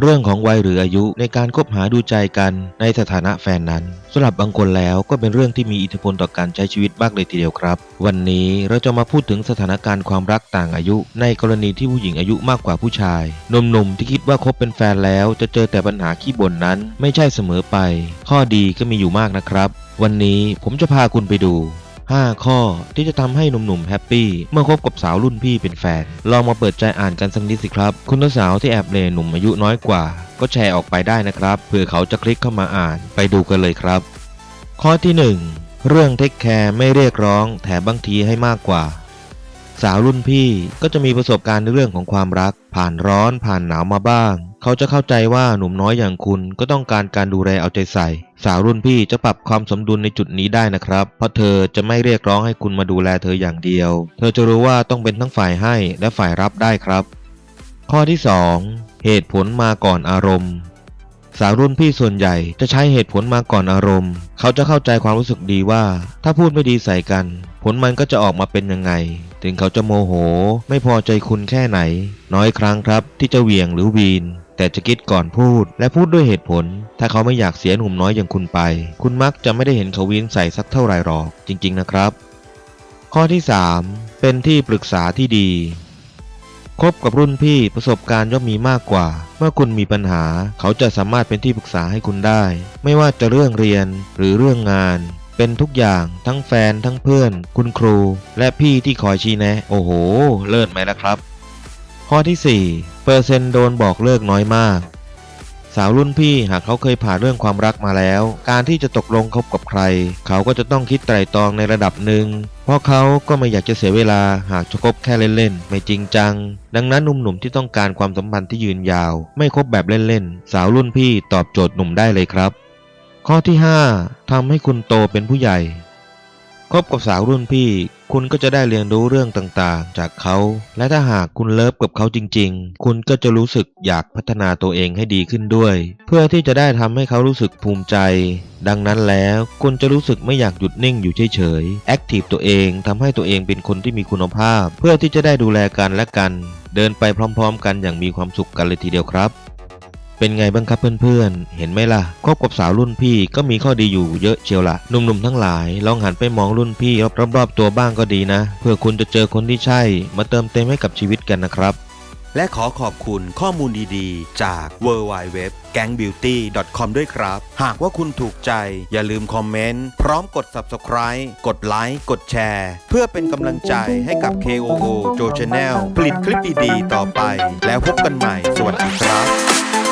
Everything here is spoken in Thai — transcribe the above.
เรื่องของวัยหรืออายุในการคบหาดูใจกันในสถานะแฟนนั้นสำหรับบางคนแล้วก็เป็นเรื่องที่มีอิทธิพลต่อการใช้ชีวิตมากเลยทีเดียวครับ วันนี้เราจะมาพูดถึงสถานการณ์ความรักต่างอายุ ในกรณีที่ผู้หญิงอายุมากกว่าผู้ชายหนุ่มๆที่คิดว่าคบเป็นแฟนแล้วจะเจอแต่ปัญหาขี้บ่นนั้น ไม่ใช่เสมอไป ข้อดีก็มีอยู่มากนะครับ วันนี้ผมจะพาคุณไปดู 5 ข้อที่จะทำให้หนุ่มๆแฮปปี้เมื่อคบกับสาวรุ่นพี่เป็นแฟน ลองมาเปิดใจอ่านกันสักนิดสิครับ คุณสาวที่แอบเลหนุ่มอายุน้อยกว่า ก็แชร์ออกไปได้นะครับเผื่อเขาจะคลิกเข้ามาอ่านไปดูกันเลยครับ ข้อที่ 1 เรื่องเทคแคร์ไม่เรียกร้อง แถมบางทีให้มากกว่าสาวรุ่นพี่ก็จะมีประสบการณ์ในเรื่องของความรัก ผ่านร้อนผ่านหนาวมาบ้าง เขาจะเข้าใจว่าหนุ่มน้อยอย่างคุณก็ต้องการการดูแลเอาใจใส่ สาวรุ่นพี่จะปรับความสมดุลในจุดนี้ได้นะครับ เพราะเธอจะไม่เรียกร้องให้คุณมาดูแลเธออย่างเดียว เธอจะรู้ว่าต้องเป็นทั้งฝ่ายให้และฝ่ายรับได้ครับ ข้อที่ 2 เหตุผลมาก่อนอารมณ์สาวรุ่นพี่ส่วนใหญ่จะใช้เหตุผลมาก่อนอารมณ์ เขาจะเข้าใจความรู้สึกดีว่า ถ้าพูดไม่ดีใส่กัน ผลมันก็จะออกมาเป็นยังไง ถึงเขาจะโมโห ไม่พอใจคุณแค่ไหน น้อยครั้งครับที่จะเหวี่ยงหรือวีน แต่จะคิดก่อนพูดและพูดด้วยเหตุผล ถ้าเขาไม่อยากเสียหนุ่มน้อยอย่างคุณไป คุณมักจะไม่ได้เห็นเขาวีนใส่สักเท่าไรหรอก จริง ๆ นะครับ ข้อที่ 3 เป็นที่ปรึกษาที่ดีคบกับรุ่นพี่ประสบการณ์ย่อมมีมากกว่า เมื่อคุณมีปัญหา เขาจะสามารถเป็นที่ปรึกษาให้คุณได้ ไม่ว่าจะเรื่องเรียนหรือเรื่องงาน เป็นทุกอย่างทั้งแฟนทั้งเพื่อน คุณครู และพี่ที่คอยชี้แนะ โอ้โห เลิศไหมล่ะครับ ข้อที่ 4 เปอร์เซ็นต์โดนบอกเลิกน้อยมาก สาวรุ่นพี่หากเขาเคยผ่านเรื่องความรักมาแล้ว การที่จะตกลงคบกับใคร เขาก็จะต้องคิดไตร่ตรองในระดับหนึ่ง เพราะเขาก็ไม่อยากจะเสียเวลาหากจะคบแค่เล่นๆ ไม่จริงจัง ดังนั้นหนุ่มๆที่ต้องการความสัมพันธ์ที่ยืนยาว ไม่คบแบบเล่นๆ สาวรุ่นพี่ตอบโจทย์หนุ่มได้เลยครับ ข้อที่ 5ทำให้คุณโตเป็นผู้ใหญ่ คบกับสาวรุ่นพี่ คุณก็จะได้เรียนรู้เรื่องต่างๆ จากเขา และถ้าหากคุณเลิฟกับเขาจริง ๆ คุณก็จะรู้สึกอยากพัฒนาตัวเองให้ดีขึ้นด้วย เพื่อที่จะได้ทำให้เขารู้สึกภูมิใจ ดังนั้นแล้วคุณจะรู้สึกไม่อยากหยุดนิ่งอยู่เฉยๆแอคทีฟตัวเองทำให้ตัวเองเป็นคนที่มีคุณภาพ เพื่อที่จะได้ดูแลกันและกัน เดินไปพร้อม ๆ กันอย่างมีความสุขกันเลยทีเดียวครับ เป็นไงบ้างครับเพื่อนๆ เห็นไหมล่ะ คบกับสาวรุ่นพี่ก็มีข้อดีอยู่เยอะเชียวละหนุ่มๆทั้งหลายลองหันไปมองรุ่นพี่รอบๆตัวบ้างก็ดีนะ เพื่อคุณจะเจอคนที่ใช่ มาเติมเต็มให้กับชีวิตกันนะครับ และขอขอบคุณข้อมูลดีๆ จาก w w w g a n g b e a u t y c o m ด้วยครับ หากว่าคุณถูกใจอย่าลืมคอมเมนต์ พร้อมกด Subscribe กดไลค์กดแชร์ เพื่อเป็นกำลังใจให้กับ KOO Joe Channel ผลิตคลิปดีๆต่อไป แล้วพบกันใหม่ สวัสดีครับ